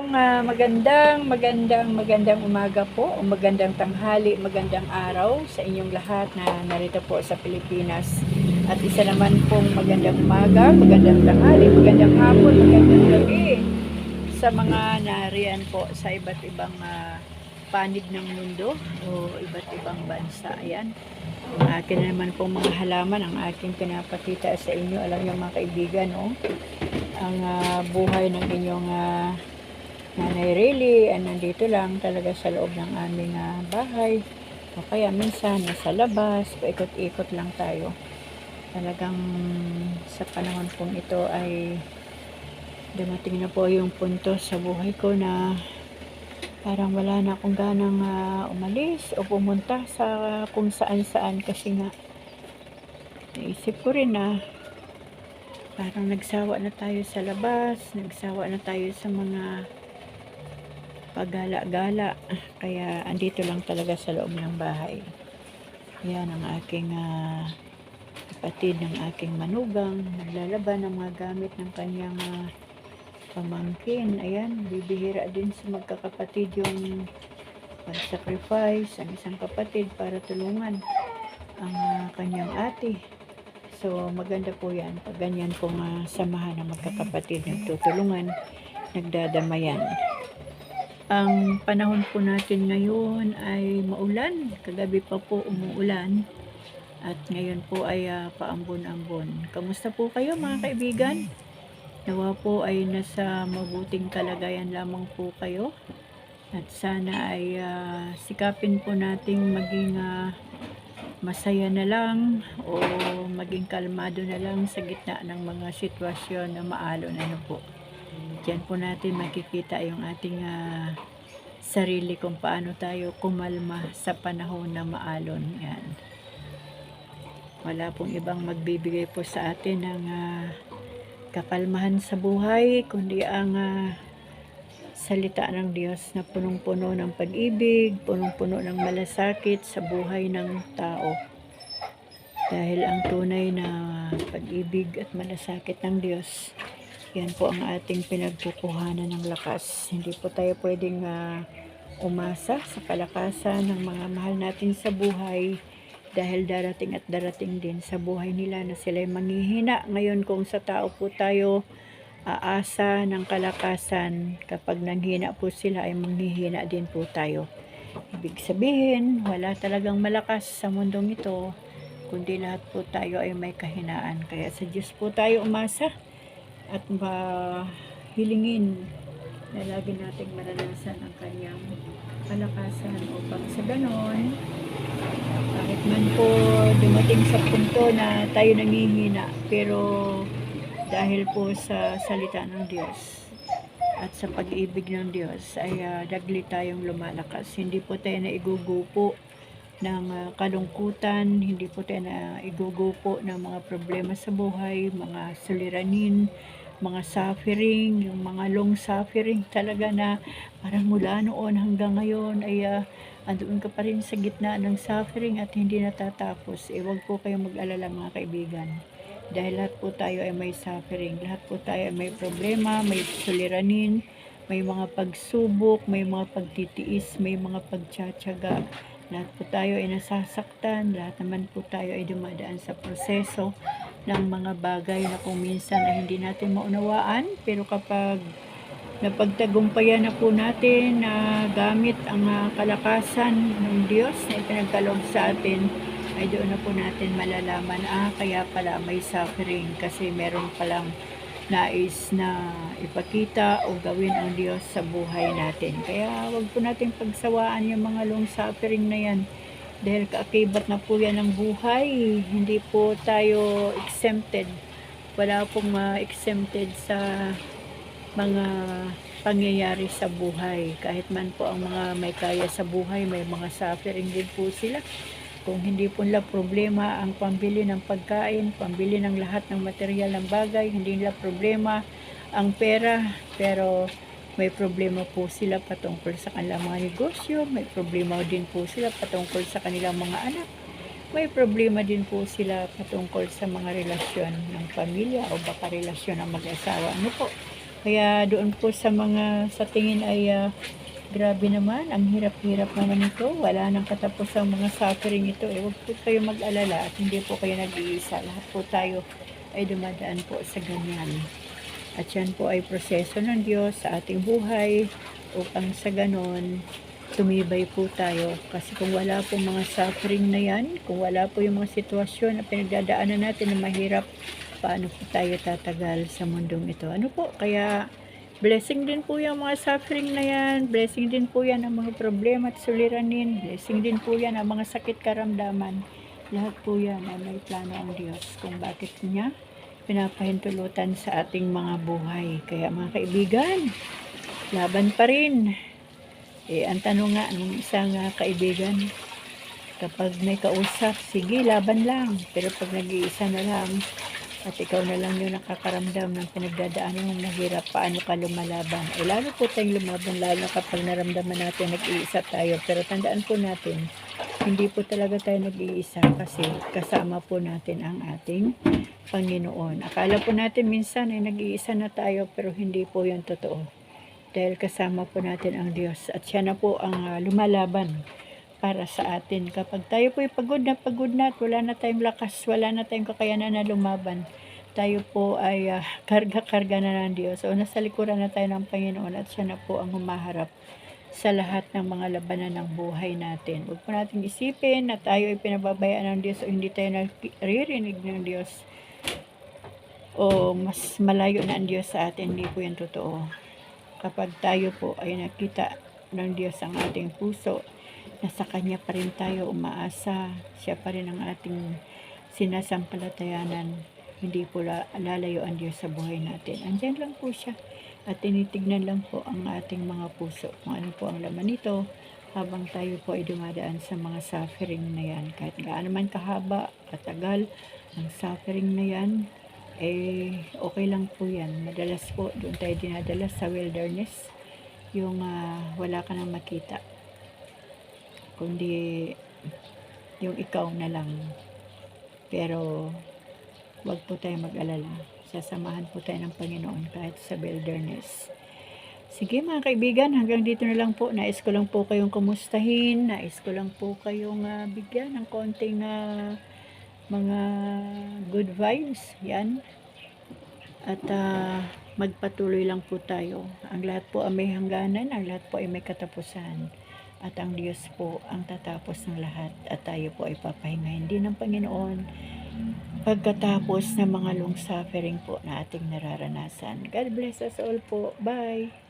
Kung ah, magandang, magandang, magandang umaga po, o magandang tanghali, magandang araw sa inyong lahat na narito po sa Pilipinas. At isa naman pong magandang umaga, magandang tanghali, magandang hapon, magandang gabi sa mga nariyan po sa iba't ibang ah, panig ng mundo o iba't ibang bansa. Ayan. Ang akin naman pong mga halaman, ang aking pinapakita sa inyo. Alam niyo mga kaibigan, no? ang ah, buhay ng inyong ah, Really ay nandito lang talaga sa loob ng aming ah, bahay. O kaya minsan nasa labas, paikot-ikot lang tayo. Talagang sa panahon pong ito ay dumating na po yung punto sa buhay ko na parang wala na akong ganang ah, umalis o pumunta sa kung saan-saan kasi nga naisip ko rin na parang nagsawa na tayo sa labas, nagsawa na tayo sa mga paggala-gala. Kaya andito lang talaga sa loob ng bahay. Yan ang aking ah, kapatid ng aking manugang. Naglalaban ng mga gamit ng kanyang ah, pamangkin. Ayan, bibihira din sa magkakapatid yung pag-sacrifice ang isang kapatid para tulungan ang ah, kanyang ate. So, maganda po yan. Pag ganyan pong ah, samahan ng magkakapatid nagtutulungan, nagdadamayan. Ang panahon po natin ngayon ay maulan. Kagabi pa po umuulan. At ngayon po ay ah, paambon-ambon. Kamusta po kayo mga kaibigan? Nawa po ay nasa mabuting kalagayan lamang po kayo. At sana ay ah, sikapin po nating maging ah, masaya na lang o maging kalmado na lang sa gitna ng mga sitwasyon na maalon ano po. Diyan po natin makikita yung ating ah, sarili kung paano tayo kumalma sa panahon na maalon. Yan. Wala pong ibang magbibigay po sa atin ng ah, kakalmahan sa buhay, kundi ang ah, salita ng Diyos na punong-puno ng pag-ibig, punong-puno ng malasakit sa buhay ng tao. Dahil ang tunay na pag-ibig at malasakit ng Diyos, yan po ang ating pinagkukuhanan ng lakas. Hindi po tayo pwedeng ah, umasa sa kalakasan ng mga mahal natin sa buhay dahil darating at darating din sa buhay nila na sila'y manghihina. Ngayon kung sa tao po tayo aasa ng kalakasan, kapag nanghina po sila ay manghihina din po tayo. Ibig sabihin, wala talagang malakas sa mundong ito, kundi lahat po tayo ay may kahinaan. Kaya sa Diyos po tayo umasa at mahilingin na lagi nating maranasan ang kanyang kalakasan upang sa ganon kahit man po dumating sa punto na tayo nangihina pero dahil po sa salita ng Diyos at sa pag-ibig ng Diyos ay ah, dagli tayong lumalakas. Hindi po tayo na igugupo ng ah, kalungkutan hindi po tayo na igugupo ng mga problema sa buhay mga suliranin mga suffering, yung mga long suffering talaga na parang mula noon hanggang ngayon ay ah, andoon ka pa rin sa gitna ng suffering at hindi natatapos. Eh, wag po kayong mag-alala mga kaibigan. Dahil lahat po tayo ay may suffering. Lahat po tayo ay may problema, may suliranin, may mga pagsubok, may mga pagtitiis, may mga pagtsatsaga. Lahat po tayo ay nasasaktan, lahat naman po tayo ay dumadaan sa proseso ng mga bagay na kung minsan ay hindi natin maunawaan. Pero kapag napagtagumpayan na po natin na gamit ang ah, kalakasan ng Diyos na ipinagkaloob sa atin, ay doon na po natin malalaman, ah, kaya pala may suffering kasi meron palang nais na ipakita o gawin ang Diyos sa buhay natin. Kaya wag po natin pagsawaan yung mga long suffering na yan. Dahil kaakibat na po yan ng buhay. Hindi po tayo exempted. Wala pong ah, exempted sa mga pangyayari sa buhay. Kahit man po ang mga may kaya sa buhay, may mga suffering din po sila. Kung hindi po nila problema ang pambili ng pagkain, pambili ng lahat ng material ng bagay, hindi nila problema ang pera, pero may problema po sila patungkol sa kanilang mga negosyo, may problema din po sila patungkol sa kanilang mga anak, may problema din po sila patungkol sa mga relasyon ng pamilya o baka relasyon ng mag-asawa. Ano po? Kaya doon po sa mga sa tingin ay ah, grabe naman, ang hirap-hirap naman ito. Wala nang katapos ang mga suffering ito. Eh, huwag po kayo mag-alala at hindi po kayo nag-iisa. Lahat po tayo ay dumadaan po sa ganyan. At yan po ay proseso ng Diyos sa ating buhay upang sa ganon tumibay po tayo. Kasi kung wala po mga suffering na yan, kung wala po yung mga sitwasyon na pinagdadaanan natin na mahirap, paano po tayo tatagal sa mundong ito? Ano po? Kaya blessing din po yung mga suffering na yan. Blessing din po yan ang mga problema at suliranin. Blessing din po yan ang mga sakit karamdaman. Lahat po yan ay may plano ang Diyos kung bakit niya pinapahintulutan sa ating mga buhay. Kaya mga kaibigan, laban pa rin. Eh, ang tanong nga ng isang ah, kaibigan, kapag may kausap, sige, laban lang. Pero pag nag-iisa na lang, at ikaw na lang yung nakakaramdam ng pinagdadaanan ng mahirap, paano ka lumalaban? Eh, lalo po tayong lumaban, lalo kapag naramdaman natin nag-iisa tayo. Pero tandaan po natin, hindi po talaga tayo nag-iisa kasi kasama po natin ang ating Panginoon. Akala po natin minsan ay nag-iisa na tayo pero hindi po yun totoo. Dahil kasama po natin ang Diyos at siya na po ang ah, lumalaban para sa atin. Kapag tayo po ay pagod na pagod na at wala na tayong lakas, wala na tayong kakayanan na lumaban, tayo po ay ah, karga-karga na ng Diyos o nasa likuran na tayo ng Panginoon at siya na po ang humaharap sa lahat ng mga labanan ng buhay natin. Huwag po natin isipin na tayo ay pinababayaan ng Diyos o hindi tayo naririnig ng Diyos o mas malayo na ang Diyos sa atin. Hindi po yan totoo. Kapag tayo po ay nakita ng Diyos ang ating puso, nasa Kanya pa rin tayo umaasa. Siya pa rin ang ating sinasampalatayanan. Hindi po la- lalayo ang Diyos sa buhay natin. Andyan lang po siya. At tinitignan lang po ang ating mga puso. Kung ano po ang laman nito habang tayo po ay dumadaan sa mga suffering na yan. Kahit gaano man kahaba, katagal, ang suffering na yan, eh, okay lang po yan. Madalas po, doon tayo dinadala sa wilderness. Yung ah, wala ka nang makita. Kundi, yung ikaw na lang. Pero, wag po tayo mag-alala. Sasamahan po tayo ng Panginoon kahit sa wilderness. Sige mga kaibigan, hanggang dito na lang po. Nais ko lang po kayong kumustahin. Nais ko lang po kayong ah, bigyan ng konting ah, mga good vibes. Yan. At ah, magpatuloy lang po tayo. Ang lahat po ay may hangganan, ang lahat po ay may katapusan. At ang Diyos po ang tatapos ng lahat. At tayo po ay papahingahin din ng Panginoon pagkatapos ng mga long suffering po na ating nararanasan. God bless us all po. Bye!